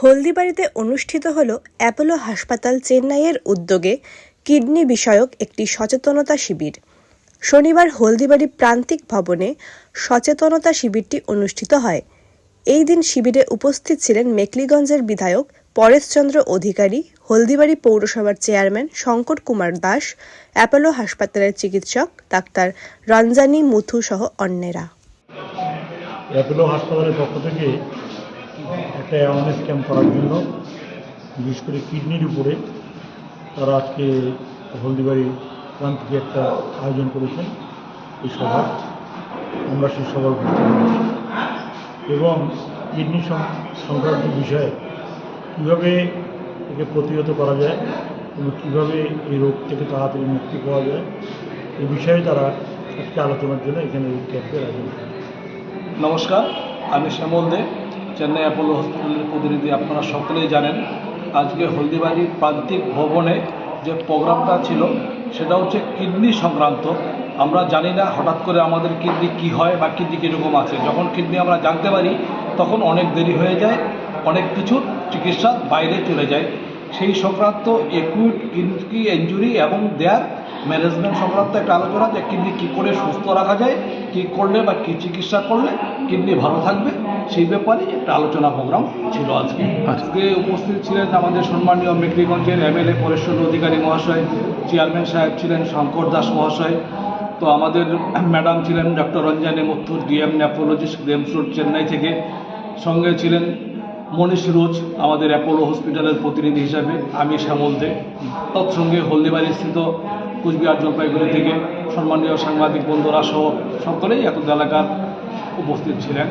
হলদিবাড়িতে অনুষ্ঠিত হল অ্যাপোলো হাসপাতাল চেন্নাইয়ের উদ্যোগে কিডনি বিষয়ক একটি সচেতনতা শিবির। শনিবার হলদিবাড়ি প্রান্তিক ভবনে সচেতনতা শিবিরটি অনুষ্ঠিত হয়। এই দিন শিবিরে উপস্থিত ছিলেন মেকলিগঞ্জের বিধায়ক পরেশচন্দ্র অধিকারী, হলদিবাড়ি পৌরসভার চেয়ারম্যান শঙ্কর কুমার দাস, অ্যাপোলো হাসপাতালের চিকিৎসক ডাক্তার রঞ্জানী মুথু সহ অন্যেরা। অ্যাপোলো হাসপাতালের পক্ষ থেকে একটা অ্যাওয়ারনেস ক্যাম্প করার জন্য, বিশেষ করে কিডনির উপরে তারা আজকে হলদিবাড়ি প্রান্ত থেকে একটা আয়োজন করেছেন এই সভা আমরা সেই সভার এবং কিডনি সংক্রান্ত বিষয়ে কীভাবে একে প্রতিহত করা যায় এবং কীভাবে এই রোগ থেকে তাড়াতাড়ি মুক্তি পাওয়া যায় এই বিষয়ে তারা আজকে আলোচনার জন্য এখানে এই ক্যাম্পের আয়োজন নমস্কার, আমি শ্যামল দে। চেন্নাই অ্যাপোলো হসপিটালের প্রতিনিধি আপনারা সকলেই জানেন, আজকে হলদিবাড়ি প্রান্তিক ভবনে যে প্রোগ্রামটা ছিল, সেটা হচ্ছে কিডনি সংক্রান্ত। আমরা জানি না হঠাৎ করে আমাদের কিডনি কি হয় বা কিডনি কীরকম আছে। যখন কিডনি আমরা জানতে পারি, তখন অনেক দেরি হয়ে যায়, অনেক কিছু চিকিৎসা বাইরে চলে যায়। সেই সংক্রান্ত একুইট কিডনি ইঞ্জুরি এবং দেয়ার ম্যানেজমেন্ট সংক্রান্ত একটা আলোচনা যে কিডনি কী করে সুস্থ রাখা যায়, কী করলে বা কী চিকিৎসা করলে কিডনি ভালো থাকবে। সেই ব্যাপারে একটা আলোচনা প্রোগ্রাম ছিল আজকে। আজকে উপস্থিত ছিলেন আমাদের সম্মানীয় মেকলিগঞ্জের এমএলএ পরেশ্বর অধিকারী মহাশয় চেয়ারম্যান সাহেব ছিলেন শঙ্কর দাস মহাশয় তো আমাদের ম্যাডাম ছিলেন doctor Ranjani মুথুর DM nephrologist Greams road Chennai থেকে। সঙ্গে ছিলেন মনীষ রোজ আমাদের অ্যাপোলো হসপিটালের প্রতিনিধি হিসাবে আমি শ্যামল দে। তৎসঙ্গে হলদিবাড়ি স্থিত কুচবিহার জলপাইগুড়ি থেকে সম্মানীয় সাংবাদিক বন্ধুরা সহ সকলেই এত এলাকার উপস্থিত ছিলেন।